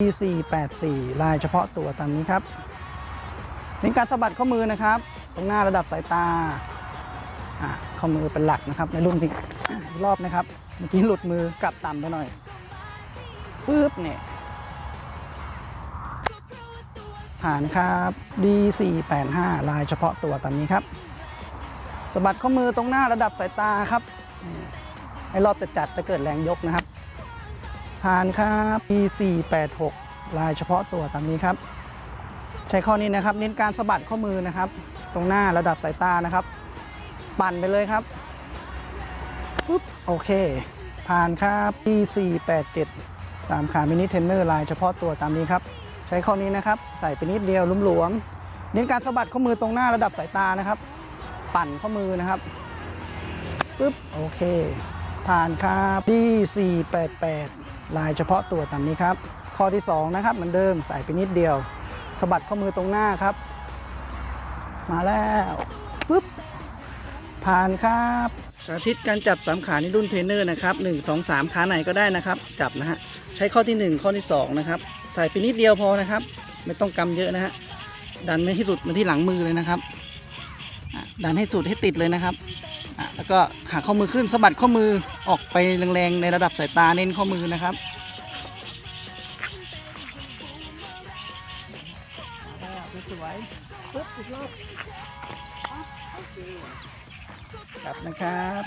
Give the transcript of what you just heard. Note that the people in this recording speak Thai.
T484 ลายเฉพาะตัวตามนี้ครับเป็นการสะบัดข้อมือนะครับ ตรงหน้าระดับสายตาข้อมือเป็นหลักนะครับ ในรุ่นที่รอบนะครับ เมื่อกี้หลุดมือกลับต่ำไปหน่อยฟืบเนี่ยผ่านครับ D485 ลายเฉพาะตัวตามนี้ครับสะบัดข้อมือตรงหน้าระดับสายตาครับให้รอบจะจัดจะเกิดแรงยกนะครับ ผ่านครับ P486 ลายเฉพาะตัวตามนี้ครับ ใช้ข้อนี้นะครับ เน้นการสะบัดข้อมือนะครับ ตรงหน้าระดับสายตานะครับ ปั่นไปเลยครับปุ๊บโอเค ผ่านครับ P487 สามขามินิเทนเนอร์ลายเฉพาะตัวตามนี้ครับ ใช้ข้อนี้นะครับ ใส่ไปนิดเดียวลุ่มหลวม เน้นการสะบัดข้อมือตรงหน้าระดับสายตานะครับ ปั่นข้อมือนะครับปุ๊บโอเค ผ่านครับ D488 ลายเฉพาะตัวตามนี้ครับ ข้อที่2นะครับเหมือนเดิมใส่ไปนิดเดียวสะบัดข้อมือตรงหน้าครับ มาแล้วปึ๊บผ่านครับสาธิตการจับสามขาในรุ่นเทรนเนอร์นะครับ1 2 3ขาไหนก็ได้นะครับ จับนะฮะใช้ข้อที่ 1 ข้อที่2นะครับใส่ไปนิดเดียวพอนะครับ ไม่ต้องกำเยอะนะฮะดันไม่ให้สุดมาที่หลังมือเลยนะครับดันให้สุดให้ติดเลยนะครับ ก็หักข้อมือขึ้นสะบัดข้อมือออกไปแรงๆในระดับสายตาเน้นข้อมือนะครับสวยๆปึ๊บอีกรอบอะโอเคกลับนะครับ